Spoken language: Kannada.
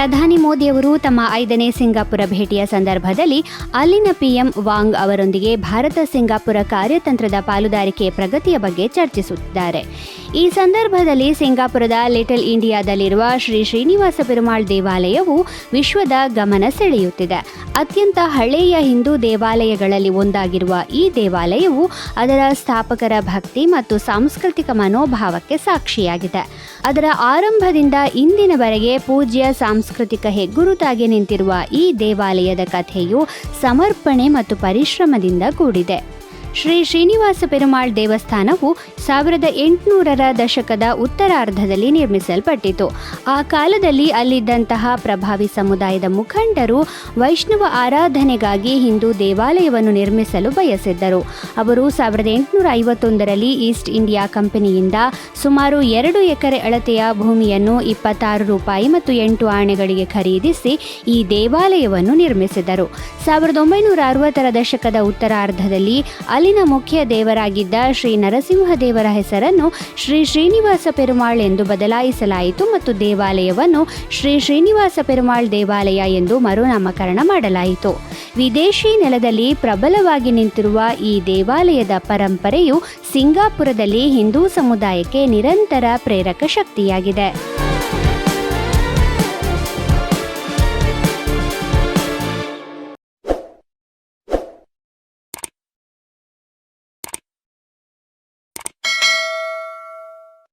ಪ್ರಧಾನಿ ಮೋದಿಯವರು ತಮ್ಮ ಐದನೇ ಸಿಂಗಾಪುರ ಭೇಟಿಯ ಸಂದರ್ಭದಲ್ಲಿ ಅಲ್ಲಿನ ಪಿಎಂ ವಾಂಗ್ ಅವರೊಂದಿಗೆ ಭಾರತ ಸಿಂಗಾಪುರ ಕಾರ್ಯತಂತ್ರದ ಪಾಲುದಾರಿಕೆ ಪ್ರಗತಿಯ ಬಗ್ಗೆ ಚರ್ಚಿಸುತ್ತಿದ್ದಾರೆ. ಈ ಸಂದರ್ಭದಲ್ಲಿ ಸಿಂಗಾಪುರದ ಲಿಟಲ್ ಇಂಡಿಯಾದಲ್ಲಿರುವ ಶ್ರೀ ಶ್ರೀನಿವಾಸ ಪೆರುಮಾಳ್ ದೇವಾಲಯವು ವಿಶ್ವದ ಗಮನ ಸೆಳೆಯುತ್ತಿದೆ. ಅತ್ಯಂತ ಹಳೆಯ ಹಿಂದೂ ದೇವಾಲಯಗಳಲ್ಲಿ ಒಂದಾಗಿರುವ ಈ ದೇವಾಲಯವು ಅದರ ಸ್ಥಾಪಕರ ಭಕ್ತಿ ಮತ್ತು ಸಾಂಸ್ಕೃತಿಕ ಮನೋಭಾವಕ್ಕೆ ಸಾಕ್ಷಿಯಾಗಿದೆ. ಅದರ ಆರಂಭದಿಂದ ಇಂದಿನವರೆಗೆ ಪೂಜ್ಯ ಸಾಂಸ್ಕೃತಿಕ ಹೆಗ್ಗುರುತಾಗಿ ನಿಂತಿರುವ ಈ ದೇವಾಲಯದ ಕಥೆಯು ಸಮರ್ಪಣೆ ಮತ್ತು ಪರಿಶ್ರಮದಿಂದ ಕೂಡಿದೆ. ಶ್ರೀ ಶ್ರೀನಿವಾಸ ಪೆರುಮಾಳ್ ದೇವಸ್ಥಾನವು ಸಾವಿರದ ಎಂಟುನೂರರ ದಶಕದ ಉತ್ತರಾರ್ಧದಲ್ಲಿ ನಿರ್ಮಿಸಲ್ಪಟ್ಟಿತು. ಆ ಕಾಲದಲ್ಲಿ ಅಲ್ಲಿದ್ದಂತಹ ಪ್ರಭಾವಿ ಸಮುದಾಯದ ಮುಖಂಡರು ವೈಷ್ಣವ ಆರಾಧನೆಗಾಗಿ ಹಿಂದೂ ದೇವಾಲಯವನ್ನು ನಿರ್ಮಿಸಲು ಬಯಸಿದ್ದರು. ಅವರು ಸಾವಿರದ ಎಂಟುನೂರ ಐವತ್ತೊಂದರಲ್ಲಿ ಈಸ್ಟ್ ಇಂಡಿಯಾ ಕಂಪನಿಯಿಂದ ಸುಮಾರು ಎರಡು ಎಕರೆ ಅಳತೆಯ ಭೂಮಿಯನ್ನು ಇಪ್ಪತ್ತಾರು ರೂಪಾಯಿ ಮತ್ತು ಎಂಟು ಆಣೆಗಳಿಗೆ ಖರೀದಿಸಿ ಈ ದೇವಾಲಯವನ್ನು ನಿರ್ಮಿಸಿದರು. ಸಾವಿರದ ಒಂಬೈನೂರ ಅರವತ್ತರ ದಶಕದ ಉತ್ತರಾರ್ಧದಲ್ಲಿ ಅಲ್ಲಿನ ಮುಖ್ಯ ದೇವರಾಗಿದ್ದ ಶ್ರೀ ನರಸಿಂಹದೇವರ ಹೆಸರನ್ನು ಶ್ರೀ ಶ್ರೀನಿವಾಸ ಪೆರುಮಾಳ್ ಎಂದು ಬದಲಾಯಿಸಲಾಯಿತು ಮತ್ತು ದೇವಾಲಯವನ್ನು ಶ್ರೀ ಶ್ರೀನಿವಾಸ ಪೆರುಮಾಳ್ ದೇವಾಲಯ ಎಂದು ಮರುನಾಮಕರಣ ಮಾಡಲಾಯಿತು. ವಿದೇಶಿ ನೆಲದಲ್ಲಿ ಪ್ರಬಲವಾಗಿ ನಿಂತಿರುವ ಈ ದೇವಾಲಯದ ಪರಂಪರೆಯು ಸಿಂಗಾಪುರದಲ್ಲಿ ಹಿಂದೂ ಸಮುದಾಯಕ್ಕೆ ನಿರಂತರ ಪ್ರೇರಕ ಶಕ್ತಿಯಾಗಿದೆ.